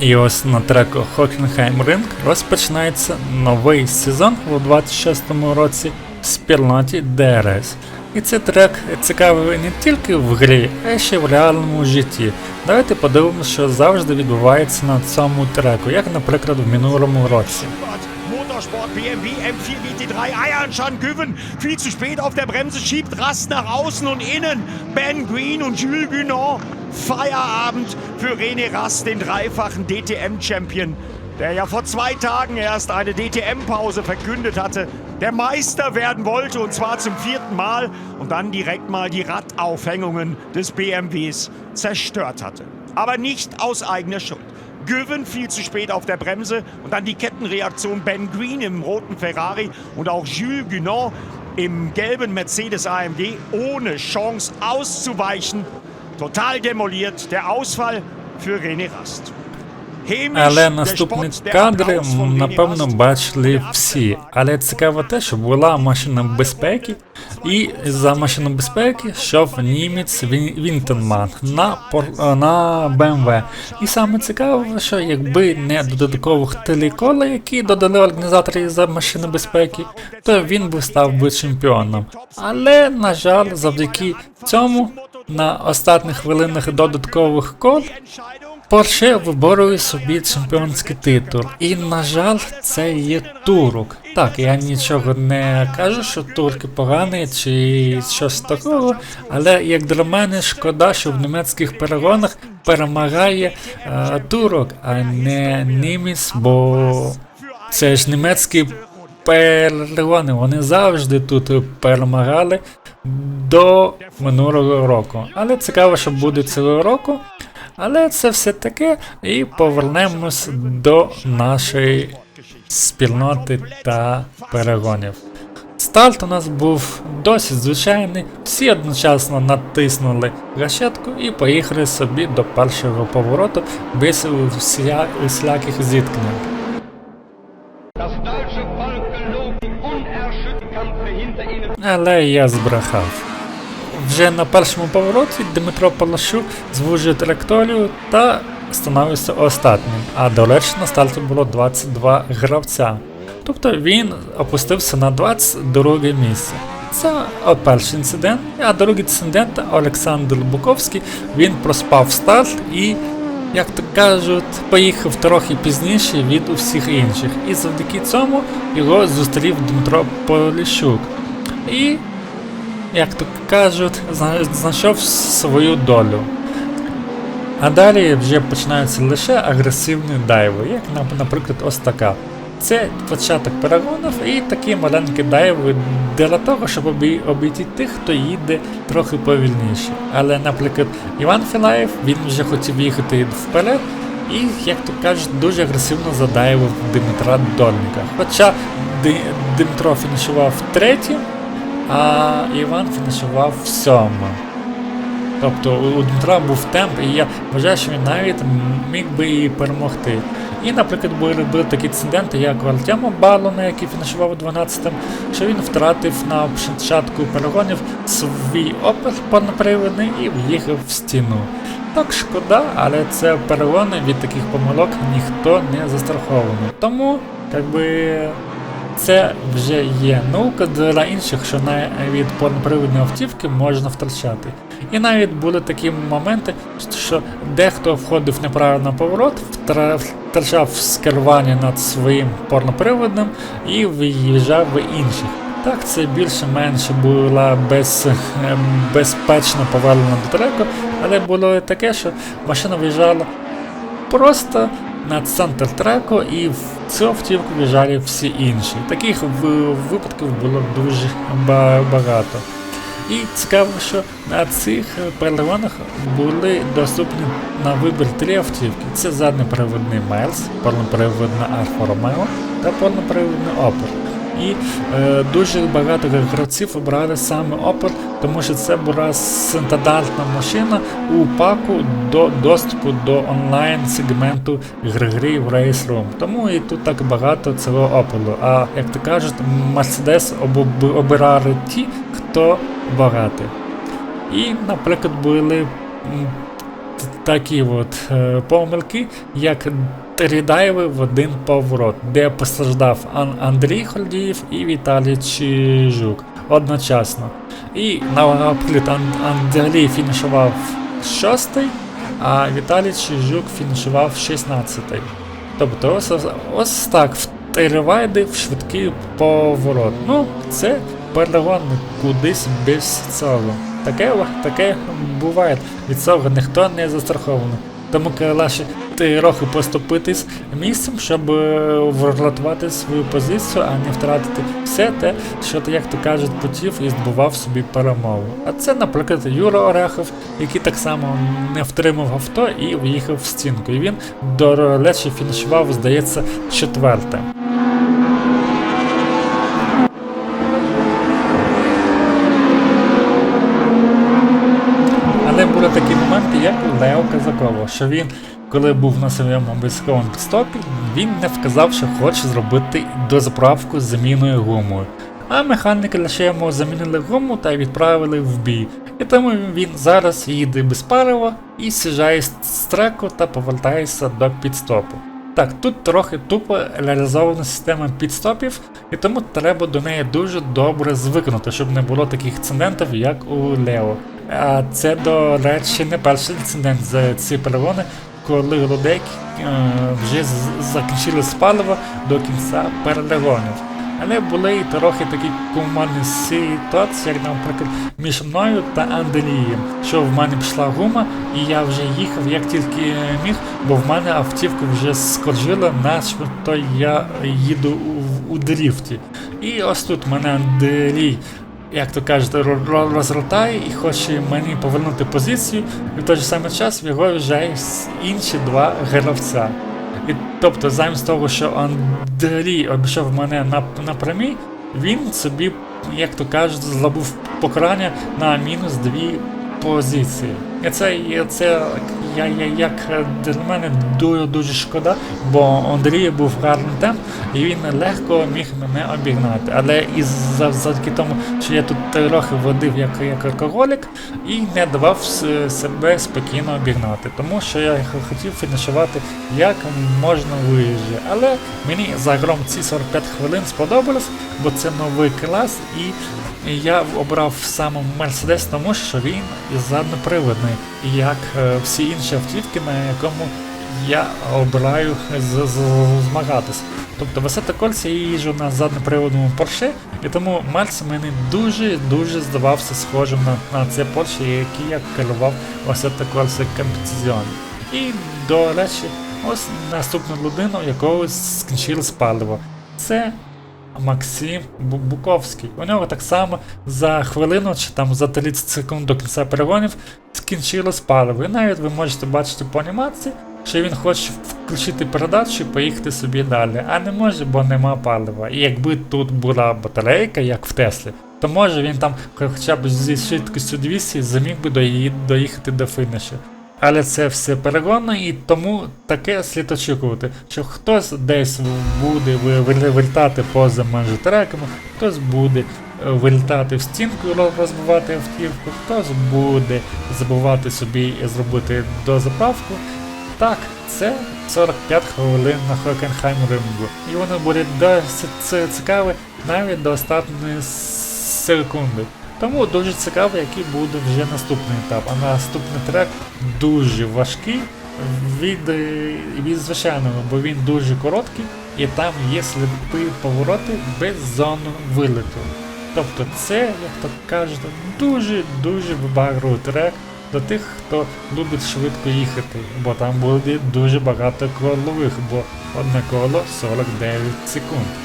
І ось на треку Хокенхайм Ринг розпочинається новий сезон у 26-му році в спільноті ДРС. І цей трек цікавий не тільки в грі, а ще в реальному житті. Давайте подивимося, що завжди відбувається на цьому треку, як, наприклад, в минулому році. Motorsport BMW M4 GT3 Eiernschan Güven viel zu spät auf der Bremse schiebt Rast nach außen und innen Ben Green und Jules Guinon Feierabend für René Rast den dreifachen DTM Champion der ja vor zwei Tagen erst eine DTM-Pause verkündet hatte, der Meister werden wollte und zwar zum vierten Mal und dann direkt mal die Radaufhängungen des BMWs zerstört hatte. Aber nicht aus eigener Schuld. Göven viel zu spät auf der Bremse und dann die Kettenreaktion Ben Green im roten Ferrari und auch Jules Guinon im gelben Mercedes AMG ohne Chance auszuweichen. Total demoliert der Ausfall für René Rast. Але наступні кадри напевно бачили всі. Але цікаво те, що була машина безпеки, і за машину безпеки йшов німець Він- Вінтенман на пор- е, на BMW. І саме цікаво, що якби не додаткових телекола, які додали організатори за машини безпеки, то він би став би чемпіоном. Але, на жаль, завдяки цьому на останніх хвилинах додаткових кол Порше виборує собі чемпіонський титул. І, на жаль, це є турок. Так, я нічого не кажу, що турки погані чи щось такого, але як для мене шкода, що в німецьких перегонах перемагає е, турок, а не німець, бо це ж німецькі перегони, вони завжди тут перемагали до минулого року. Але цікаво, що буде цього року. Але це все таке, і повернемось до нашої спільноти та перегонів. Старт у нас був досить звичайний, всі одночасно натиснули гашетку і поїхали собі до першого повороту без всіляких зіткнень. Але я збрехав. Вже на першому повороті Дмитро Палащук звужує траєкторію та становиться остатнім. А до речі, на старті було 22 гравця. Тобто він опустився на 22 місце. Це перший інцидент, а другий інцидент Олександр Буковський він проспав старт і, як то кажуть, поїхав трохи пізніше від усіх інших. І завдяки цьому його зустрів Дмитро Поліщук. І як то кажуть, знайшов свою долю. А далі вже починаються лише агресивні дайви, як наприклад ось така. Це початок перегонів і такі маленькі дайви для того, щоб обійти тих, хто їде трохи повільніше. Але, наприклад, Іван Філаєв він вже хотів їхати вперед, і, як то кажуть, дуже агресивно задайвив Дмитра Дольника. Хоча Дмитро фінішував третім, а Іван фінішував сьомим. Тобто у Дмитра був темп, і я вважаю, що він навіть міг би і перемогти. І, наприклад, були, такі інциденти, як у Балона, який фінішував 12-м, що він втратив на початку перегонів свій опір повнопривідний і в'їхав в стіну. Так шкода, але це перегони від таких помилок ніхто не застрахований. Тому, якби. Це вже є наука для інших, що навіть повнопривідні автівки можна втрачати. І навіть були такі моменти, що дехто входив неправильно на поворот, втра- втрачав скерування над своїм порноприводним і виїжджав в інших. Так, це більше-менше була без, ем, безпечна повернення до треку, але було таке, що машина виїжджала просто на центр треку і в цю автівку в'їжджали всі інші. Таких в- випадків було дуже багато. І цікаво, що на цих перегонах були доступні на вибір три автівки. Це заднеприводний Мерс, повноприводна Альфа Ромео та повноприводний Opel. І е, дуже багато гравців обрали саме Opel, тому що це була стандартна машина у паку до доступу до онлайн сегменту гри в Race Room. Тому і тут так багато цього Opel. А як то кажуть, Mercedes обу- обирали ті, хто багатий. І, наприклад, були такі от е, помилки, як три дайви в один поворот, де постраждав Ан- Андрій Холдіїв і Віталій Чижук одночасно. І Ан- Андрій фінішував шостий, а Віталій Чижук фінішував 16-й. Тобто ось, ось так в три вайди в швидкий поворот. Ну, це перегон кудись без цього. Таке, таке буває. Від цього ніхто не застрахований. Тому краще трохи поступитись місцем, щоб е, врятувати свою позицію, а не втратити все те, що ти, як то кажуть, хотів і здобував собі перемогу. А це, наприклад, Юра Орехов, який так само не втримав авто і в'їхав в стінку. І він до речі фінішував, здається, четверте. Але були такі моменти, як Лео Казакова, що він, коли був на своєму обов'язковому підстопі, він не вказав, що хоче зробити дозаправку з заміною гумою. А механіки лише йому замінили гуму та відправили в бій. І тому він зараз їде без палива і з'їжджає з треку та повертається до підстопу. Так, тут трохи тупо реалізована система підстопів, і тому треба до неї дуже добре звикнути, щоб не було таких інцидентів, як у Лео. А це, до речі, не перший інцидент за ці перегони, коли лодейки е, вже закінчили з палива до кінця перегонів. Але були і трохи такі куманні ситуації, як, наприклад, між мною та Андрієм, що в мене пішла гума, і я вже їхав як тільки міг, бо в мене автівка вже скоржила, начебто я їду у, у дріфті. І ось тут мене Андрій як то кажуть, ро- ро- і хоче мені повернути позицію, і в той же самий час в його вже інші два гравця. І тобто, замість того, що Андрій обійшов мене на, на він собі, як то кажуть, злобув покарання на мінус дві позиції. І це, і це я, я, як для мене дуже дуже шкода, бо Андрій був гарний темп, і він легко міг мене обігнати. Але і завдяки тому, що я тут трохи водив як, як алкоголік і не давав себе спокійно обігнати, тому що я хотів фінішувати як можна вище. Але мені загалом ці 45 хвилин сподобалось, бо це новий клас і я обрав саме Мерседес, тому що він заднеприводний, як е, всі інші автівки, на якому я обираю з- з- змагатись. Тобто в Assetto Corsa я їжджу на заднеприводному Porsche, і тому Мерс мені дуже-дуже здавався схожим на, на це Porsche, який я керував в Assetto Corsa І, до речі, ось наступна людина, у якого скінчилось паливо. Це Максим Буковський. У нього так само за хвилину чи там за 30 секунд до кінця перегонів скінчилось паливо. І навіть ви можете бачити по анімації, що він хоче включити передачу і поїхати собі далі, а не може, бо нема палива. І якби тут була батарейка, як в Теслі, то може він там хоча б зі швидкістю 200 заміг би доїхати до фінішу. Але це все перегонно, і тому таке слід очікувати, що хтось десь буде ви- ви- вилітати поза межі треками, хтось буде е, вилітати в стінку розбивати автівку, хтось буде забувати собі зробити дозаправку. Так, це 45 хвилин на Хокенхайм рингу. І воно буде досить цікаве навіть до останньої секунди. Тому дуже цікаво, який буде вже наступний етап. А наступний трек дуже важкий від, від звичайного, бо він дуже короткий і там є сліпі повороти без зони вилету. Тобто це, як то кажуть, дуже-дуже багатий трек для тих, хто любить швидко їхати, бо там буде дуже багато колових, бо одне коло 49 секунд.